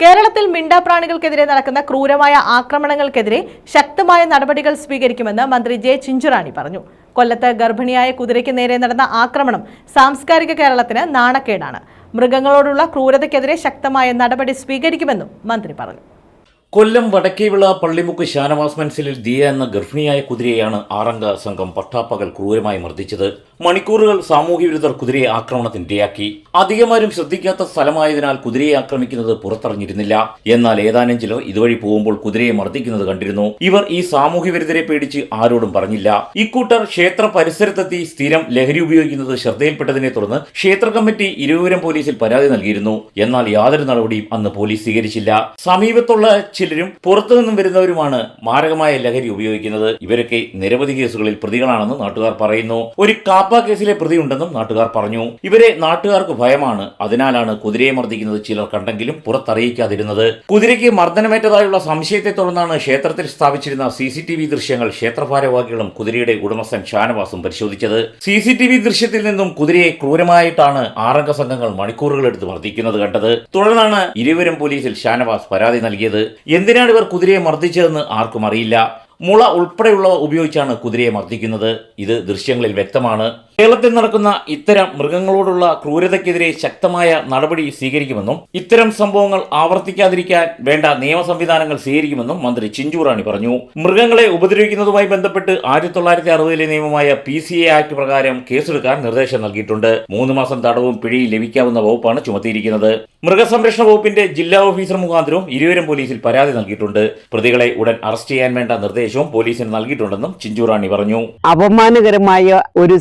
കേരളത്തിൽ മിണ്ടാപ്രാണികൾക്കെതിരെ നടക്കുന്ന ക്രൂരമായ ആക്രമണങ്ങൾക്കെതിരെ ശക്തമായ നടപടികൾ സ്വീകരിക്കുമെന്ന് മന്ത്രി ജെ ചിഞ്ചുറാണി പറഞ്ഞു. കൊല്ലത്ത് ഗർഭിണിയായ കുതിരയ്ക്ക് നേരെ നടന്ന ആക്രമണം സാംസ്കാരിക കേരളത്തിന് നാണക്കേടാണ്. മൃഗങ്ങളോടുള്ള ക്രൂരതയ്ക്കെതിരെ ശക്തമായ നടപടി സ്വീകരിക്കുമെന്നും മന്ത്രി പറഞ്ഞു. കൊല്ലം വടക്കേവിള പള്ളിമുക്ക് ഷാനവാസ് മൻസിലിൽ ദിയ എന്ന ഗർഭിണിയായ കുതിരയെയാണ് ആറംഗ സംഘം പട്ടാപ്പകൽ ക്രൂരമായി മർദ്ദിച്ചത്. മണിക്കൂറുകൾ സാമൂഹ്യ വിരുദ്ധർ കുതിരയെ ആക്രമണത്തിനിരയാക്കി അധികമാരും ശ്രദ്ധിക്കാത്ത സ്ഥലമായതിനാൽ കുതിരയെ ആക്രമിക്കുന്നത് പുറത്തറിഞ്ഞിരുന്നില്ല. എന്നാൽ ഏതാനും ചിലർ ഇതുവഴി പോകുമ്പോൾ കുതിരയെ മർദ്ദിക്കുന്നത് കണ്ടിരുന്നു. ഇവർ ഈ സാമൂഹ്യ വിരുദ്ധരെ പേടിച്ച് ആരോടും പറഞ്ഞില്ല. ഇക്കൂട്ടർ ക്ഷേത്ര പരിസരത്തെത്തി സ്ഥിരം ലഹരി ഉപയോഗിക്കുന്നത് ശ്രദ്ധയിൽപ്പെട്ടതിനെ തുടർന്ന് ക്ഷേത്ര കമ്മിറ്റി ഇരുവരും പോലീസിൽ പരാതി നൽകിയിരുന്നു. എന്നാൽ യാതൊരു നടപടിയും അന്ന് പോലീസ് സ്വീകരിച്ചില്ല. സമീപത്തുള്ള ചിലരും പുറത്തുനിന്നും വരുന്നവരുമാണ് മാരകമായ ലഹരി ഉപയോഗിക്കുന്നത്. ഇവരൊക്കെ നിരവധി കേസുകളിൽ പ്രതികളാണെന്ന് നാട്ടുകാർ പറയുന്നു. ഒരു കാപ്പ കേസിലെ പ്രതിയുണ്ടെന്നും നാട്ടുകാർ പറഞ്ഞു. ഇവരെ നാട്ടുകാർക്ക് ഭയമാണ്. അതിനാലാണ് കുതിരയെ മർദ്ദിക്കുന്നത് ചിലർ കണ്ടെങ്കിലും പുറത്തറിയിക്കാതിരുന്നത്. കുതിരയ്ക്ക് മർദ്ദനമേറ്റതായുള്ള സംശയത്തെ തുടർന്നാണ് ക്ഷേത്രത്തിൽ സ്ഥാപിച്ചിരുന്ന സി സി ടി വി ദൃശ്യങ്ങൾ ക്ഷേത്രഭാരവാഹികളും കുതിരയുടെ ഉടമസ്ഥൻ ഷാനവാസും പരിശോധിച്ചത്. സി സി ടി വി ദൃശ്യത്തിൽ നിന്നും കുതിരയെ ക്രൂരമായിട്ടാണ് ആറംഗ സംഘങ്ങൾ മണിക്കൂറുകളെടുത്ത് മർദ്ദിക്കുന്നത് കണ്ടത്. തുടർന്നാണ് ഇരുവരും പോലീസിൽ ഷാനവാസ് പരാതി നൽകിയത്. എന്തിനാണ് ഇവർ കുതിരയെ മർദ്ദിച്ചതെന്ന് ആർക്കും അറിയില്ല. മുള ഉൾപ്പെടെയുള്ളവ ഉപയോഗിച്ചാണ് കുതിരയെ മർദ്ദിക്കുന്നത്. ഇത് ദൃശ്യങ്ങളിൽ വ്യക്തമാണ്. കേരളത്തിൽ നടക്കുന്ന ഇത്തരം മൃഗങ്ങളോടുള്ള ക്രൂരതയ്ക്കെതിരെ ശക്തമായ നടപടി സ്വീകരിക്കുമെന്നും ഇത്തരം സംഭവങ്ങൾ ആവർത്തിക്കാതിരിക്കാൻ വേണ്ട നിയമ സംവിധാനങ്ങൾ സ്വീകരിക്കുമെന്നും മന്ത്രി ചിഞ്ചൂറാണി പറഞ്ഞു. മൃഗങ്ങളെ ഉപദ്രവിക്കുന്നതുമായി ബന്ധപ്പെട്ട് ആയിരത്തി തൊള്ളായിരത്തി അറുപതിലെ നിയമമായ പി സി എ ആക്ട് പ്രകാരം കേസെടുക്കാൻ നിർദ്ദേശം നൽകിയിട്ടുണ്ട്. മൂന്ന് മാസം തടവും പിഴയും ലഭിക്കാവുന്ന വകുപ്പാണ് ചുമത്തിയിരിക്കുന്നത്. മൃഗസംരക്ഷണ വകുപ്പിന്റെ ജില്ലാ ഓഫീസർ മുഖാന്തരവും ഇരുവരും പോലീസിൽ പരാതി നൽകിയിട്ടുണ്ട്. പ്രതികളെ ഉടൻ അറസ്റ്റ് ചെയ്യാൻ വേണ്ട നിർദ്ദേശവും പോലീസിന് നൽകിയിട്ടുണ്ടെന്നും ചിഞ്ചൂറാണി പറഞ്ഞു. അപമാനകരമായ ഒരു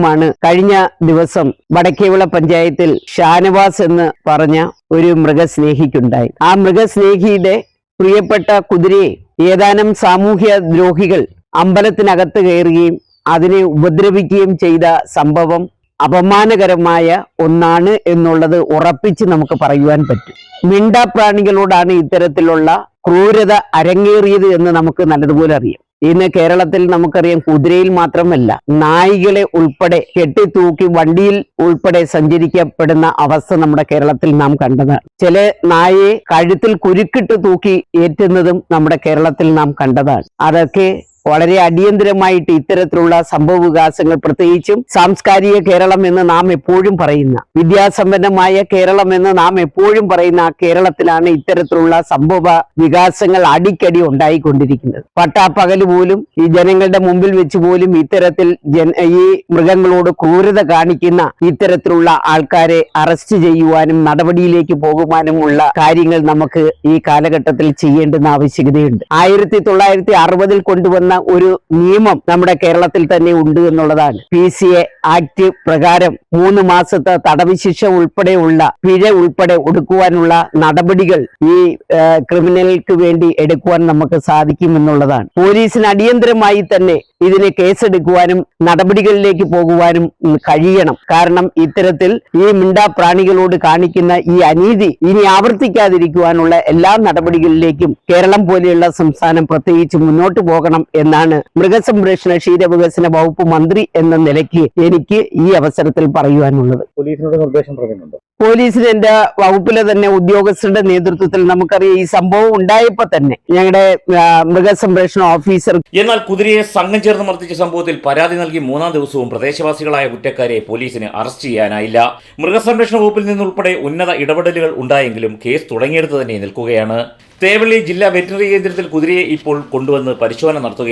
സംഭവമാണ് കഴിഞ്ഞ ദിവസം വടക്കേവിള പഞ്ചായത്തിൽ ഷാനവാസ് എന്ന് പറഞ്ഞ ഒരു മൃഗസ്നേഹിക്കുണ്ടായി. ആ മൃഗസ്നേഹിയുടെ പ്രിയപ്പെട്ട കുതിരയെ ഏതാനും സാമൂഹ്യ ദ്രോഹികൾ അമ്പലത്തിനകത്ത് കയറുകയും അതിനെ ഉപദ്രവിക്കുകയും ചെയ്ത സംഭവം അപമാനകരമായ ഒന്നാണ് എന്നുള്ളത് ഉറപ്പിച്ച് നമുക്ക് പറയുവാൻ പറ്റും. മിണ്ടാപ്രാണികളോടാണ് ഇത്തരത്തിലുള്ള ക്രൂരത അരങ്ങേറിയത് എന്ന് നമുക്ക് നല്ലതുപോലെ അറിയാം. ഇന്ന് കേരളത്തിൽ നമുക്കറിയാം കുതിരയിൽ മാത്രമല്ല നായികളെ ഉൾപ്പെടെ കെട്ടിത്തൂക്കി വണ്ടിയിൽ ഉൾപ്പെടെ സഞ്ചരിക്കപ്പെടുന്ന അവസ്ഥ നമ്മുടെ കേരളത്തിൽ നാം കണ്ടതാണ്. ചില നായയെ കഴുത്തിൽ കുരുക്കിട്ട് തൂക്കി ഏറ്റുന്നതും നമ്മുടെ കേരളത്തിൽ നാം കണ്ടതാണ്. അതൊക്കെ വളരെ അടിയന്തരമായിട്ട് ഇത്തരത്തിലുള്ള സംഭവ വികാസങ്ങൾ പ്രത്യേകിച്ചും സാംസ്കാരിക കേരളം എന്ന് നാം എപ്പോഴും പറയുന്ന വിദ്യാസമ്പന്നമായ കേരളം എന്ന് നാം എപ്പോഴും പറയുന്ന ആ കേരളത്തിലാണ് ഇത്തരത്തിലുള്ള സംഭവ വികാസങ്ങൾ അടിക്കടി ഉണ്ടായിക്കൊണ്ടിരിക്കുന്നത്. പട്ടാപ്പകൽ പോലും ഈ ജനങ്ങളുടെ മുമ്പിൽ വെച്ച് പോലും ഇത്തരത്തിൽ ഈ മൃഗങ്ങളോട് ക്രൂരത കാണിക്കുന്ന ഇത്തരത്തിലുള്ള ആൾക്കാരെ അറസ്റ്റ് ചെയ്യുവാനും നടപടിയിലേക്ക് പോകുവാനുമുള്ള കാര്യങ്ങൾ നമുക്ക് ഈ കാലഘട്ടത്തിൽ ചെയ്യേണ്ടുന്ന ആവശ്യകതയുണ്ട്. ആയിരത്തി തൊള്ളായിരത്തി അറുപതിൽ കൊണ്ടുവന്ന ഒരു നിയമം നമ്മുടെ കേരളത്തിൽ തന്നെ ഉണ്ട് എന്നുള്ളതാണ്. പി സി എ ആക്ട് പ്രകാരം മൂന്ന് മാസത്തെ തടവ് ശിക്ഷ ഉൾപ്പെടെയുള്ള പിഴ ഉൾപ്പെടെ ഒടുക്കുവാനുള്ള നടപടികൾ ഈ ക്രിമിനലുകൾക്ക് വേണ്ടി എടുക്കുവാൻ നമുക്ക് സാധിക്കും എന്നുള്ളതാണ്. പോലീസിന് അടിയന്തരമായി തന്നെ ഇതിന് കേസെടുക്കുവാനും നടപടികളിലേക്ക് പോകുവാനും കഴിയണം. കാരണം ഇത്തരത്തിൽ ഈ മിണ്ടാ പ്രാണികളോട് കാണിക്കുന്ന ഈ അനീതി ഇനി ആവർത്തിക്കാതിരിക്കുവാനുള്ള എല്ലാ നടപടികളിലേക്കും കേരളം പോലെയുള്ള സംസ്ഥാനം പ്രത്യേകിച്ച് മുന്നോട്ട് പോകണം എന്നാണ് മൃഗസംരക്ഷണ ക്ഷീരവികസന വകുപ്പ് മന്ത്രി എന്ന നിലയ്ക്ക് എനിക്ക് ഈ അവസരത്തിൽ പറയുവാനുള്ളത്. പോലീസിന്റെ നിർദ്ദേശം പറഞ്ഞിട്ടുണ്ടോ പോലീസിന് എന്റെ വകുപ്പിലെ തന്നെ ഉദ്യോഗസ്ഥരുടെ നേതൃത്വത്തിൽ നമുക്കറിയാം ഈ സംഭവം ഉണ്ടായപ്പോ തന്നെ ഞങ്ങളുടെ മൃഗസംരക്ഷണ ഓഫീസർ എന്നാൽ കുതിരയെ സംഘം ചേർന്ന് മർദ്ദിച്ച സംഭവത്തിൽ പരാതി നൽകി മൂന്നാം ദിവസവും പ്രദേശവാസികളായ കുറ്റക്കാരെ പോലീസിന് അറസ്റ്റ് ചെയ്യാനായില്ല. മൃഗസംരക്ഷണ വകുപ്പിൽ നിന്നുൾപ്പെടെ ഉന്നത ഇടപെടലുകൾ ഉണ്ടായെങ്കിലും കേസ് തുടങ്ങിയെടുത്ത് തന്നെ നിൽക്കുകയാണ്. തേവള്ളി ജില്ലാ വെറ്റിനറി കേന്ദ്രത്തിൽ കുതിരയെ ഇപ്പോൾ കൊണ്ടുവന്ന് പരിശോധന നടത്തുകയാണ്.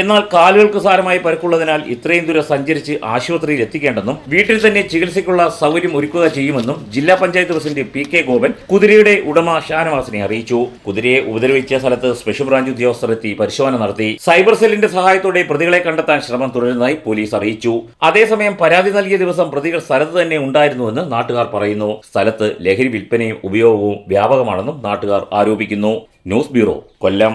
എന്നാൽ കാലുകൾക്ക് സാരമായി പരുക്കുള്ളതിനാൽ ഇത്രയും ദൂരം സഞ്ചരിച്ച് ആശുപത്രിയിൽ എത്തിക്കേണ്ടെന്നും വീട്ടിൽ തന്നെ ചികിത്സയ്ക്കുള്ള സൗകര്യം ഒരുക്കുക ചെയ്യുമെന്നും ജില്ലാ panchayat president P K Gopan കുതിരയുടെ ഉടമ ഷാനവാസിനെ അറിയിച്ചു. കുതിരയെ ഉപദ്രവിച്ച സ്ഥലത്ത് സ്പെഷ്യൽ ബ്രാഞ്ച് ഉദ്യോഗസ്ഥർ എത്തി പരിശോധന നടത്തി. സൈബർ സെല്ലിന്റെ സഹായത്തോടെ പ്രതികളെ കണ്ടെത്താൻ ശ്രമം തുടരുന്നതായി പോലീസ് അറിയിച്ചു. അതേസമയം പരാതി നൽകിയ ദിവസം പ്രതികൾ സ്ഥലത്ത് തന്നെ ഉണ്ടായിരുന്നുവെന്ന് നാട്ടുകാർ പറയുന്നു. സ്ഥലത്ത് ലഹരി വിൽപ്പനയും ഉപയോഗവും വ്യാപകമാണെന്നും നാട്ടുകാർ ആരോപിക്കുന്നു. News bureau Kollam.